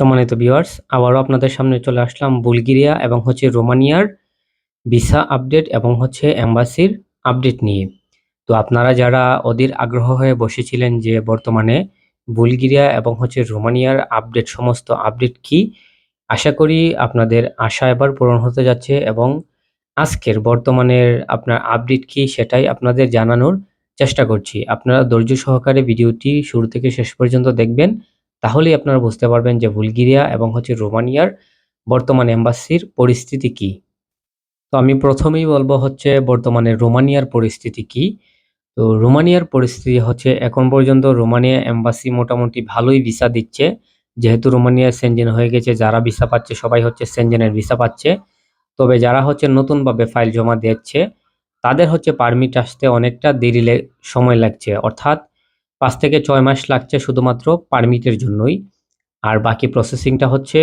সম্মানিত ভিউয়ার্স আবারও আপনাদের সামনে চলে আসলাম বুলগেরিয়া এবং হচ্ছে রোমানিয়ার ভিসা আপডেট এবং হচ্ছে অ্যাম্বাসির আপডেট নিয়ে। তো আপনারা যারা অধীর আগ্রহ হয়ে বসেছিলেন যে বর্তমানে বুলগেরিয়া এবং হচ্ছে রোমানিয়ার আপডেট সমস্ত আপডেট কি, আশা করি আপনাদের আশা এবার পূরণ হতে যাচ্ছে এবং আজকের বর্তমানের আপনার আপডেট কি সেটাই আপনাদের জানানোর চেষ্টা করছি। আপনারা ধৈর্য সহকারে ভিডিওটি শুরু থেকে শেষ পর্যন্ত দেখবেন। তাহলেই আপনারা বুঝতে পারবেন যে বুলগেরিয়া এবং হচ্ছে রোমানিয়ার বর্তমান এম্বাসির পরিস্থিতি কি। তো আমি প্রথমেই বলব হচ্ছে বর্তমানে রোমানিয়ার পরিস্থিতি কি। তো রোমানিয়ার পরিস্থিতি হচ্ছে এখন পর্যন্ত রোমানিয়া এম্বাসি মোটামুটি ভালোই ভিসা দিচ্ছে। যেহেতু রোমানিয়া সেনজেন হয়ে গেছে, যারা ভিসা পাচ্ছে সবাই হচ্ছে সেনজেনের ভিসা পাচ্ছে। তবে যারা হচ্ছে নতুনভাবে ফাইল জমা দিচ্ছে, তাদের হচ্ছে পারমিট আসতে অনেকটা দেরি সময় লাগছে। অর্থাৎ পাঁচ থেকে ছয় মাস লাগছে শুধুমাত্র পারমিটের জন্যই। আর বাকি প্রসেসিংটা হচ্ছে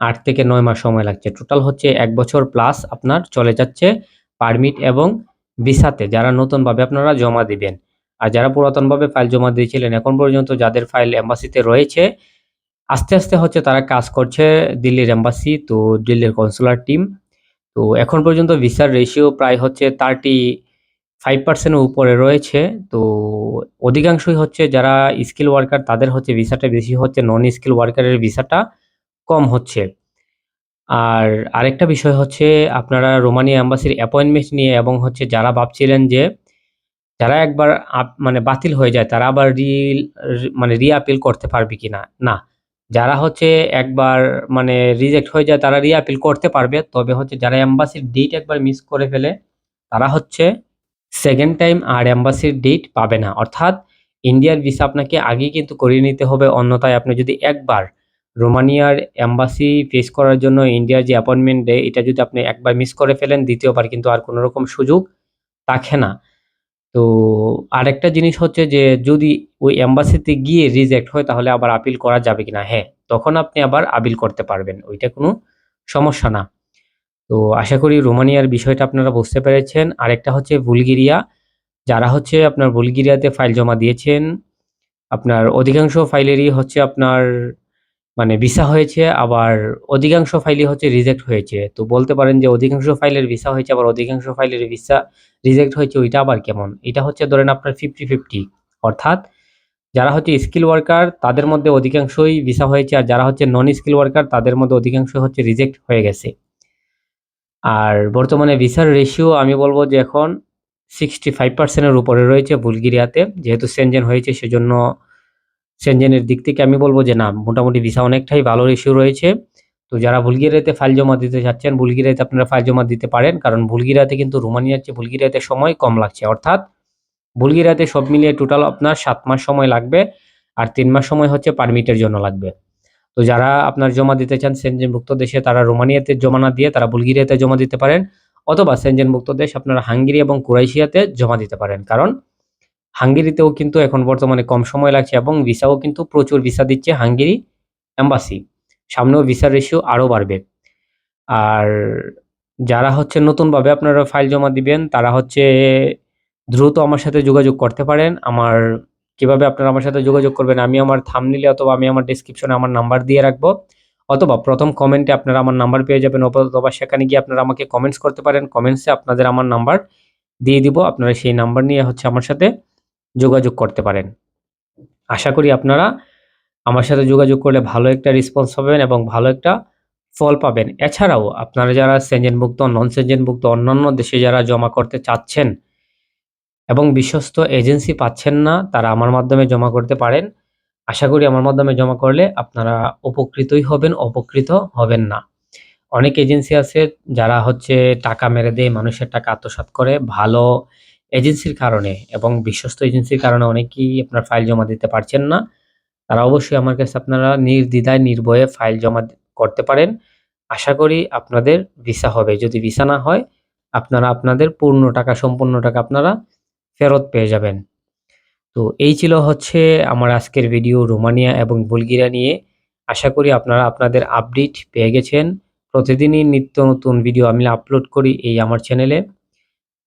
আট থেকে নয় মাস সময় লাগছে। টোটাল হচ্ছে এক বছর প্লাস আপনার চলে যাচ্ছে পারমিট এবং ভিসাতে। যারা নতুনভাবে আপনারা জমা দিবেন। আর যারা পুরাতনভাবে ফাইল জমা দিয়েছিলেন, এখন পর্যন্ত যাদের ফাইল এম্বাসিতে রয়েছে, আস্তে আস্তে হচ্ছে তারা কাজ করছে দিল্লির এম্বাসি তো দিল্লির কনসুলার টিম তো এখন পর্যন্ত ভিসার রেশিও প্রায় হচ্ছে থার্টি ফাইভ পার্সেন্টের উপরে রয়েছে। তো অধিকাংশই হচ্ছে যারা স্কিল ওয়ার্কার, তাদের হচ্ছে ভিসাটা বেশি হচ্ছে নন স্কিল ওয়ার্কারের ভিসাটা কম হচ্ছে। আর আরেকটা বিষয় হচ্ছে আপনারা রোমানিয়া অ্যাম্বাসির অ্যাপয়েন্টমেন্ট নিয়ে এবং হচ্ছে যারা ভাবছিলেন যে যারা একবার মানে বাতিল হয়ে যায়, তারা আবার রি মানে রি আপিল করতে পারবে কি না। না যারা হচ্ছে একবার মানে রিজেক্ট হয়ে যায়, তারা রি আপিল করতে পারবে। তবে হচ্ছে যারা অ্যাম্বাসির ডেট একবার মিস করে ফেলে, তারা হচ্ছে সেকেন্ড টাইম আর অ্যাম্বাসির ডেট পাবে না। অর্থাৎ ইন্ডিয়ার ভিসা আপনাকে আগেই কিন্তু করিয়ে নিতে হবে, অন্যথায় আপনি যদি একবার রোমানিয়ার অ্যাম্বাসি ফেস করার জন্য ইন্ডিয়ার যে অ্যাপয়েন্টমেন্ট দেয় এটা যদি আপনি একবার মিস করে ফেলেন, দ্বিতীয়বার কিন্তু আর কোনো রকম সুযোগ থাকে না। তো আরেকটা জিনিস হচ্ছে যে, যদি ওই অ্যাম্বাসিতে গিয়ে রিজেক্ট হয়, তাহলে আবার আপিল করা যাবে কিনা? হ্যাঁ তখন আপনি আবার আপিল করতে পারবেন, ওইটা কোনো সমস্যা না। তো আশা করি রোমানিয়ার বিষয়টা আপনারা বুঝতে পেরেছেন। আরেকটা হচ্ছে বুলগেরিয়া। যারা হচ্ছে আপনার বুলগেরিয়াতে ফাইল জমা দিয়েছেন, আপনার অধিকাংশ ফাইলেরই হচ্ছে আপনার মানে ভিসা হয়েছে, আবার অধিকাংশ ফাইলই হচ্ছে রিজেক্ট হয়েছে। তো বলতে পারেন যে অধিকাংশ ফাইলের ভিসা হয়েছে, আবার অধিকাংশ ফাইলের ভিসা রিজেক্ট হয়েছে, ওইটা আবার কেমন? এটা হচ্ছে ধরেন আপনার ফিফটি ফিফটি। অর্থাৎ যারা হচ্ছে স্কিল ওয়ার্কার, তাদের মধ্যে অধিকাংশই ভিসা হয়েছে, আর যারা হচ্ছে নন স্কিল ওয়ার্কার তাদের মধ্যে অধিকাংশ হচ্ছে রিজেক্ট হয়ে গেছে। আর বর্তমানে ভিসার রেশিও আমি বলব যে এখন সিক্সটি ফাইভ পার্সেন্টের উপরে রয়েছে বুলগেরিয়াতে। যেহেতু সেনজেন হয়েছে, সেজন্য সেনজেনের দিক থেকে আমি বলব যে না, মোটামুটি ভিসা অনেকটাই ভালো রেশিও রয়েছে। তো যারা বুলগেরিয়াতে ফাইল জমা দিতে চাচ্ছেন, বুলগেরিয়াতে আপনারা ফাইল জমা দিতে পারেন। কারণ বুলগেরিয়াতে কিন্তু রোমানিয়ার চেয়ে বুলগেরিয়াতে সময় কম লাগছে। অর্থাৎ বুলগেরিয়াতে সব মিলিয়ে টোটাল আপনার সাত মাস সময় লাগবে, আর তিন মাস সময় হচ্ছে পারমিটের জন্য লাগবে। তো যারা আপনার জমা দিতে চান সেনজেনভুক্ত দেশে তারা রোমানিয়াতে জমা না দিয়ে তারা বুলগেরিয়াতে জমা দিতে পারেন, অথবা সেনজেনভুক্ত দেশ আপনারা হাঙ্গেরি এবং ক্রোয়েশিয়াতে জমা দিতে পারেন। কারণ হাঙ্গেরিতেও কিন্তু এখন বর্তমানে কম সময় লাগছে এবং ভিসাও কিন্তু প্রচুর ভিসা দিচ্ছে হাঙ্গেরি অ্যাম্বাসি সামনেও ভিসার রেশিও আরও বাড়বে। আর যারা হচ্ছে নতুনভাবে আপনারা ফাইল জমা দিবেন, তারা হচ্ছে দ্রুত আমার সাথে যোগাযোগ করতে পারেন। আমার কীভাবে আপনারা আমার সাথে যোগাযোগ করবেন, আমি আমার থামনিলে অথবা আমি আমার ডিসক্রিপশনে আমার নাম্বার দিয়ে রাখব। অথবা প্রথম কমেন্টে আপনারা আমার নাম্বার পেয়ে যাবেন, অথবা সেখানে গিয়ে আপনারা আমাকে কমেন্টস করতে পারেন কমেন্টসে আপনাদের আমার নাম্বার দিয়ে দিব, আপনারা সেই নাম্বার নিয়ে হচ্ছে আমার সাথে যোগাযোগ করতে পারেন। আশা করি আপনারা আমার সাথে যোগাযোগ করলে ভালো একটা রেসপন্স পাবেন এবং ভালো একটা ফল পাবেন। এছাড়াও আপনারা যারা সেঞ্জেনভুক্ত নন সেঞ্জেনভুক্ত অন্যান্য দেশে যারা জমা করতে চাচ্ছেন এবং বিশ্বস্ত এজেন্সি পাচ্ছেন না, তারা আমার মাধ্যমে জমা করতে পারেন। আশা করি আমার মাধ্যমে জমা করলে আপনারা উপকৃতই হবেন উপকৃত হবেন না। অনেক এজেন্সি আছে যারা হচ্ছে টাকা মেরে দেয় মানুষের টাকা আত্মসাৎ করে ভালো এজেন্সির কারণে এবং বিশ্বস্ত এজেন্সির কারণে অনেকেই আপনার ফাইল জমা দিতে পারছেন না। তারা অবশ্যই আমার কাছে আপনারা নির্দ্বিধায়, নির্ভয়ে ফাইল জমা করতে পারেন। আশা করি আপনাদের ভিসা হবে। যদি ভিসা না হয়, আপনারা, আপনাদের পূর্ণ টাকা, সম্পূর্ণ টাকা আপনারা ফেরত পেয়ে যাবেন। তো এই ছিল হচ্ছে আমার আজকের ভিডিও রোমানিয়া এবং বুলগেরিয়া নিয়ে। আশা করি আপনারা আপনাদের আপডেট পেয়ে গেছেন। প্রতিদিনই নিত্য নতুন ভিডিও আমি আপলোড করি এই আমার চ্যানেলে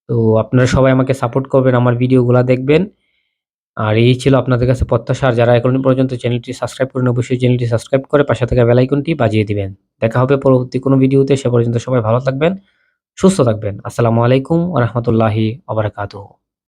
তো আপনারা সবাই আমাকে সাপোর্ট করবেন, আমার ভিডিওগুলো দেখবেন। আর এই ছিল আপনাদের কাছে প্রত্যাশা। যারা এখন পর্যন্ত চ্যানেলটি সাবস্ক্রাইব করেন অবশ্যই চ্যানেলটি সাবস্ক্রাইব করে পাশে থাকা বেল আইকনটি বাজিয়ে দিবেন। দেখা হবে পরবর্তী কোনো ভিডিওতে সে পর্যন্ত সবাই ভালো থাকবেন, সুস্থ থাকবেন। আসসালামু আলাইকুম রাহমাতুল্লাহি ওয়া বারাকাতুহু।